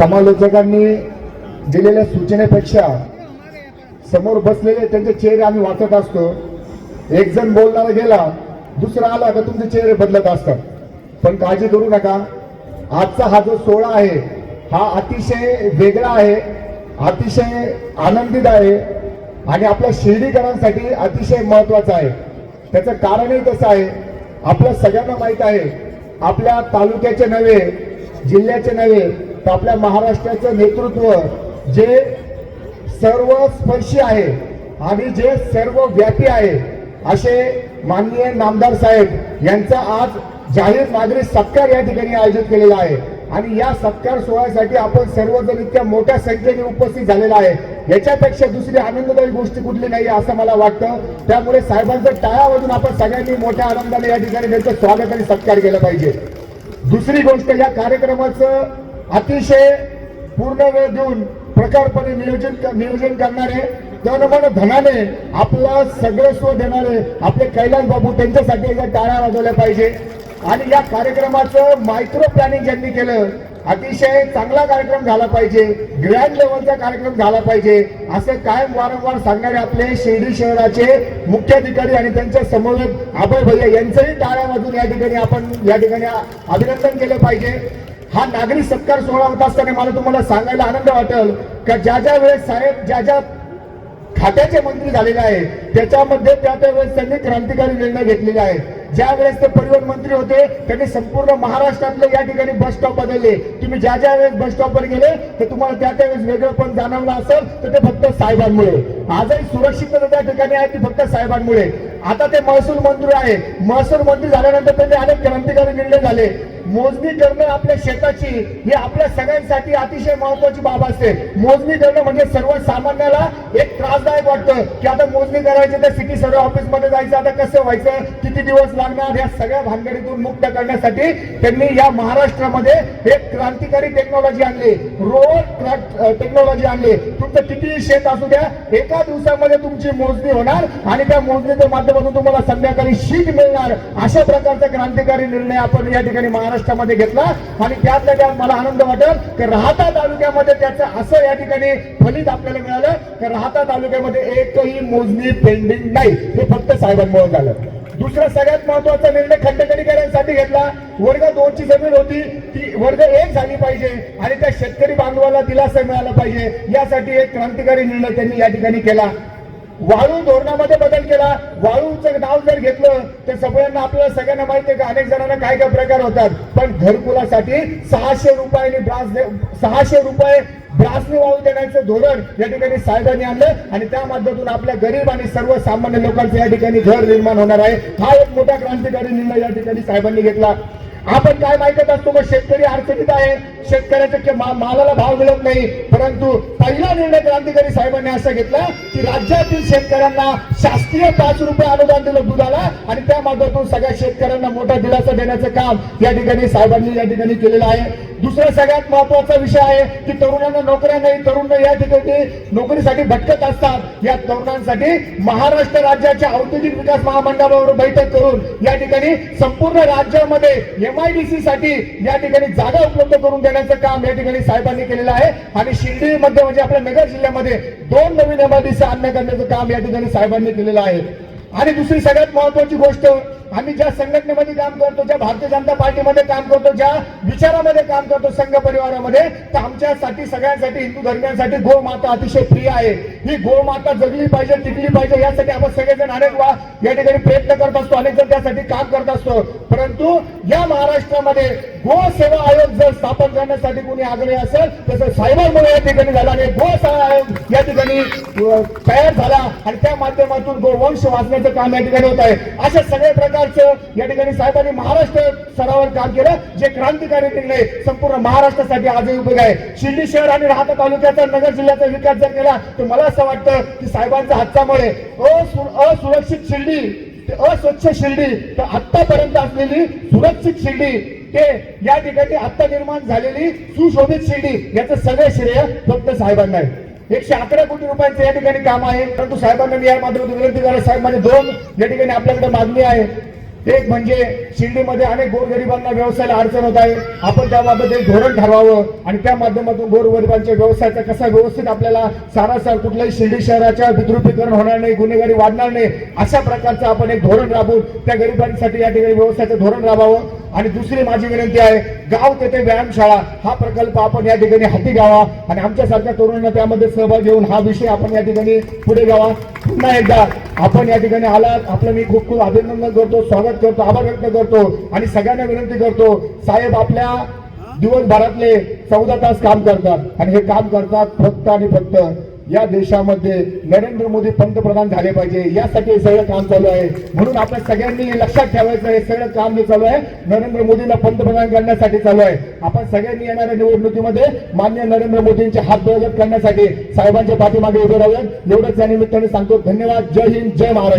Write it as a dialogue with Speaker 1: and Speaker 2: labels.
Speaker 1: समालोचकांनी दिलेल्या सूचनेपेक्षा समोर बसलेले त्यांचे चेहरे आम्ही वाचत असतो. एक जण बोलणारा गेला दुसरा आला का तुमचे चेहरे बदलत असतात. पण काळजी करू नका. आजचा हा जो सोहळा आहे हा अतिशय वेगळा आहे अतिशय आनंदित आहे आणि आपल्या शिर्डीकरांसाठी अतिशय महत्त्वाचा आहे. त्याचं कारणही तसं आहे आपल्या सगळ्यांना माहीत आहे. आपल्या तालुक्याचे नव्हे जिल्ह्याचे नव्हे आपल्या महाराष्ट्राचं नेतृत्व जे सर्व स्पर्शी आहे आणि जे सर्व व्यापी आहे असे माननीय नामदार साहेब यांचा आज जाहीर नागरिक सत्कार या ठिकाणी आयोजित केलेला आहे. आणि या सत्कार सोहळ्यासाठी आपण सर्वजण इतक्या मोठ्या संख्येने उपस्थित झालेला आहे. याच्यापेक्षा दुसरी आनंददायी गोष्टी कुठली नाही असं मला वाटतं. त्यामुळे साहेबांचं टाळावरून वाजून आपण सगळ्यांनी मोठ्या आनंदाने या ठिकाणी त्यांचं स्वागत आणि सत्कार केला पाहिजे. दुसरी गोष्ट या कार्यक्रमाचं अतिशय पूर्ण वेळ देऊन प्रकारपणे नियोजन नियोजन करणारे तन धनाने आपलं सगळं स्व देणारे आपले कैलास बाबू त्यांच्यासाठी एकदा टाळ्या वाजवल्या पाहिजे. आणि या कार्यक्रमाचं मायक्रो प्लॅनिंग ज्यांनी केलं अतिशय चांगला कार्यक्रम झाला पाहिजे ग्रँड लेवलचा कार्यक्रम झाला पाहिजे असे कायम वारंवार सांगणारे आपले शिर्डी शहराचे मुख्याधिकारी आणि त्यांच्यासमोर अभय भैया यांचंही टाळ्या वाजून या ठिकाणी आपण या ठिकाणी अभिनंदन केलं पाहिजे. हा नागरिक सत्कार सोहळा होत असताना मला तुम्हाला सांगायला आनंद वाटेल का ज्या ज्या वेळेस साहेब ज्या ज्या खात्याचे मंत्री झालेले आहेत त्याच्यामध्ये त्या त्या वेळेस त्यांनी क्रांतिकारी निर्णय घेतलेले आहेत. ज्या वेळेस ते परिवहन मंत्री होते त्यांनी संपूर्ण महाराष्ट्रातले या ठिकाणी बस स्टॉप बदलले. तुम्ही ज्या ज्या वेळेस बस स्टॉपवर गेले तर तुम्हाला त्या त्या वेळेस वेगळं पण जाणवलं असेल तर ते फक्त साहेबांमुळे. आजही सुरक्षितता त्या ठिकाणी आहे ती फक्त साहेबांमुळे. आता ते महसूल मंत्री आहे महसूल मंत्री झाल्यानंतर त्यांनी अनेक क्रांतिकारी निर्णय झाले. मोजणी करणं आपल्या शेताची ही आपल्या सगळ्यांसाठी अतिशय महत्वाची बाब असते. मोजणी करणं म्हणजे सर्वसामान्याला एक त्रासदायक वाटतं. की आता मोजणी करायची तर सिटी सर्व ऑफिसमध्ये जायचं आता कसं व्हायचं किती दिवस लागणार या सगळ्या भानगडीतून मुक्त करण्यासाठी त्यांनी या महाराष्ट्रामध्ये एक क्रांतिकारी टेक्नॉलॉजी आणली. रोड टेक्नॉलॉजी आणली. तुमचं कितीही शेत असू द्या एका दिवसामध्ये तुमची मोजणी होणार आणि त्या मोजणीच्या माध्यमातून तुम्हाला संध्याकाळी शीट मिळणार. अशा प्रकारचा क्रांतिकारी निर्णय आपण या ठिकाणी महाराष्ट्र महाराष्ट्रामध्ये घेतला आणि त्यातल्या त्यात मला आनंद वाटेल की राहता तालुक्यामध्ये त्याचं असं या ठिकाणी फलित आपल्याला मिळालं की राहता तालुक्यामध्ये एकही मोजणी पेंडिंग नाही. हे फक्त साहेबांमुळे झालं. दुसरा सगळ्यात महत्त्वाचा निर्णय खंडकरीकरांसाठी घेतला. वर्ग दोनची जमीन होती. ती वर्ग एक झाली पाहिजे आणि त्या शेतकरी बांधवाला दिलासा मिळाला पाहिजे. यासाठी एक क्रांतिकारी निर्णय त्यांनी या ठिकाणी केला. वाळू धोरणामध्ये बदल केला वाळूचं नाव जर घेतलं तर सगळ्यांना आपल्याला सगळ्यांना माहिती आहे का अनेक जणांना काय काय प्रकार होतात. पण घरकुलासाठी सहाशे रुपयाने ब्रास दे- सहाशे रुपये ब्रासने वाळू देण्याचं धोरण या ठिकाणी साहेबांनी आणलं आणि त्या माध्यमातून आपल्या गरीब आणि सर्वसामान्य लोकांचं या ठिकाणी घर निर्माण होणार आहे. हा एक मोठा क्रांतिकारी निर्णय या ठिकाणी साहेबांनी घेतला. आपण काय ऐकत असतो मग शेतकरी अडचणीत आहे. शेतकऱ्याच्या मा- मालाला भाव मिळत नाही. परंतु पहिला निर्णय क्रांतिकारी साहेबांनी असा घेतला की राज्यातील शेतकऱ्यांना शासकीय पाच रुपये अनुदान दिलं दुधाला आणि त्या माध्यमातून सगळ्या शेतकऱ्यांना मोठा दिलासा देण्याचं काम या ठिकाणी साहेबांनी या ठिकाणी केलेलं आहे. दुसरा सगळ्यात महत्त्वाचा विषय आहे की तरुणांना नोकऱ्या नाही तरुण या ठिकाणी नोकरीसाठी भटकत असतात. या तरुणांसाठी महाराष्ट्र राज्याच्या औद्योगिक विकास महामंडळावर बैठक करून या ठिकाणी संपूर्ण राज्यामध्ये एमआयडीसी साठी या ठिकाणी जागा उपलब्ध करून देण्याचं काम या ठिकाणी साहेबांनी केलेलं आहे. आणि शिर्डीमध्ये म्हणजे आपल्या नगर जिल्ह्यामध्ये दोन नवीन एमआयडीसी आणण्या करण्याचं काम या ठिकाणी साहेबांनी केलेलं आहे. आणि दुसरी सगळ्यात महत्वाची गोष्ट आम्ही ज्या संघटनेमध्ये काम करतो ज्या भारतीय जनता पार्टीमध्ये काम करतो ज्या विचारामध्ये काम करतो संघ परिवारामध्ये तर आमच्यासाठी सगळ्यांसाठी हिंदू धर्मियांसाठी गो माता अतिशय प्रिय आहे. ही गो माता जगली पाहिजे टिकली पाहिजे यासाठी आपण सगळेजण अनेक वा या ठिकाणी प्रयत्न करत असतो अनेक जण त्यासाठी काम करत असतो. परंतु या महाराष्ट्रामध्ये गो सेवा आयोग जर स्थापन करण्यासाठी कोणी आग्रही असेल तसं साहेबांमुळे या ठिकाणी झाला आणि गो आयोग या ठिकाणी तयार झाला आणि त्या माध्यमातून गोवंश वाचण्याचं काम या ठिकाणी होत आहे. अशा सगळ्या प्रकारचं या ठिकाणी साहेबांनी महाराष्ट्र स्तरावर काम केलं जे क्रांतिकारी निर्णय संपूर्ण महाराष्ट्रासाठी आजही उपयोग आहे. शिर्डी शहर आणि राहता तालुक्याचा नगर जिल्ह्याचा विकास जर केला तर मला असं वाटतं की साहेबांच्या हातामुळे असुरक्षित शिर्डी अस्वच्छ शिर्डी तर आतापर्यंत असलेली सुरक्षित शिर्डी ते या ठिकाणी आता निर्माण झालेली सुशोभित शिर्डी याचं सगळं श्रेय फक्त साहेबांना आहे. एकशे अकरा कोटी रुपयांचं या ठिकाणी काम आहे परंतु साहेबांना मी या माध्यमातून विनंती करा साहेब माझे दोन या ठिकाणी आपल्याकडे मागणी आहे. एक म्हणजे शिर्डीमध्ये अनेक गोरगरिबांना व्यवसायाला अडचण होत आहे. आपण त्याबाबत एक धोरण ठरवावं आणि त्या माध्यमातून गोरगरिबांच्या व्यवसायाचा कसा व्यवस्थित आपल्याला सारासार कुठल्याही शिर्डी शहराच्या विद्रुपीकरण होणार नाही गुन्हेगारी वाढणार नाही अशा प्रकारचं आपण एक धोरण राबवून त्या गरिबांसाठी या ठिकाणी व्यवसायाचं धोरण राबावं. आणि दुसरी माझी विनंती आहे गाव तेथे व्यायामशाळा हा प्रकल्प आपण या ठिकाणी हाती घ्यावा आणि आमच्यासारख्या तरुणांना त्यामध्ये सहभाग घेऊन हा विषय आपण या ठिकाणी पुढे घ्यावा. पुन्हा एकदा आपण या ठिकाणी आलात. आपलं मी खूप खूप अभिनंदन करतो स्वागत करतो आभार व्यक्त करतो आणि सगळ्यांना विनंती करतो साहेब आपल्या दिवसभरातले चौदा तास काम करतात आणि हे काम करतात फक्त आणि फक्त या देशामध्ये नरेंद्र मोदी पंतप्रधान झाले पाहिजे. यासाठी हे सगळं काम चालू आहे. म्हणून आपण सगळ्यांनी लक्षात ठेवायचं हे सगळं काम जे चालू आहे नरेंद्र मोदीला पंतप्रधान करण्यासाठी चालू आहे. आपण सगळ्यांनी येणाऱ्या निवडणुकीमध्ये मान्य नरेंद्र मोदींचे हात बळगत करण्यासाठी साहेबांच्या पाठीमागे उभे राहूयात. एवढंच या निमित्ताने सांगतो. धन्यवाद. जय हिंद. जय महाराष्ट्र.